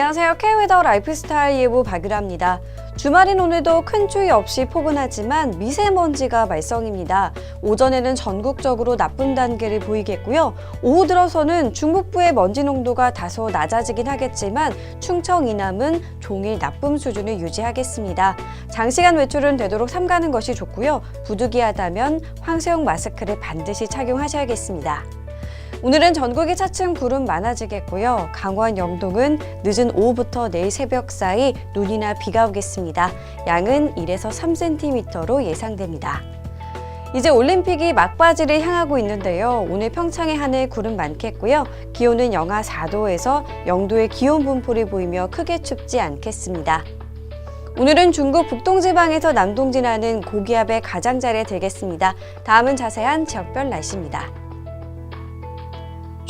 안녕하세요. K웨더 라이프스타일 예보 박유라입니다. 주말인 오늘도 큰 추위 없이 포근하지만 미세먼지가 말썽입니다. 오전에는 전국적으로 나쁨 단계를 보이겠고요. 오후 들어서는 중북부의 먼지 농도가 다소 낮아지긴 하겠지만 충청 이남은 종일 나쁨 수준을 유지하겠습니다. 장시간 외출은 되도록 삼가는 것이 좋고요. 부득이하다면 황사용 마스크를 반드시 착용하셔야겠습니다. 오늘은 전국이 차츰 구름 많아지겠고요. 강원 영동은 늦은 오후부터 내일 새벽 사이 눈이나 비가 오겠습니다. 양은 1에서 3cm로 예상됩니다. 이제 올림픽이 막바지를 향하고 있는데요. 오늘 평창의 하늘 구름 많겠고요. 기온은 영하 4도에서 0도의 기온 분포를 보이며 크게 춥지 않겠습니다. 오늘은 중국 북동지방에서 남동진하는 고기압의 가장자리에 들겠습니다. 다음은 자세한 지역별 날씨입니다.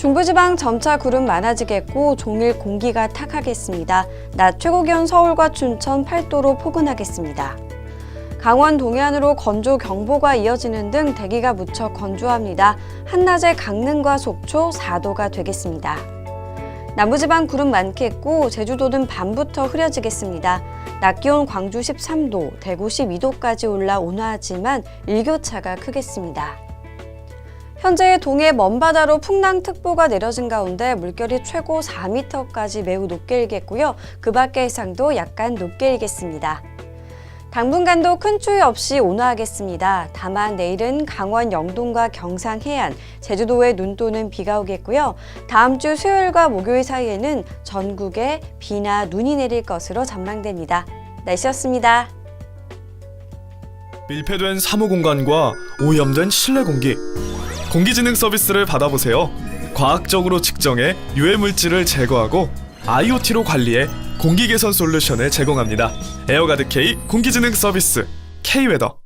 중부지방 점차 구름 많아지겠고 종일 공기가 탁하겠습니다. 낮 최고 기온 서울과 춘천 8도로 포근하겠습니다. 강원 동해안으로 건조 경보가 이어지는 등 대기가 무척 건조합니다. 한낮에 강릉과 속초 4도가 되겠습니다. 남부지방 구름 많겠고 제주도 는 밤부터 흐려지겠습니다. 낮 기온 광주 13도, 대구 12도까지 올라 온화하지만 일교차가 크겠습니다. 현재 동해 먼바다로 풍랑특보가 내려진 가운데 물결이 최고 4m까지 매우 높게 일겠고요. 그 밖의 해상도 약간 높게 일겠습니다. 당분간도 큰 추위 없이 온화하겠습니다. 다만 내일은 강원 영동과 경상 해안, 제주도에 눈 또는 비가 오겠고요. 다음 주 수요일과 목요일 사이에는 전국에 비나 눈이 내릴 것으로 전망됩니다. 날씨였습니다. 밀폐된 사무 공간과 오염된 실내 공기 공기진흥 서비스를 받아보세요. 과학적으로 측정해 유해 물질을 제거하고 IoT로 관리해 공기 개선 솔루션을 제공합니다. 에어가드 K 공기진흥 서비스 K웨더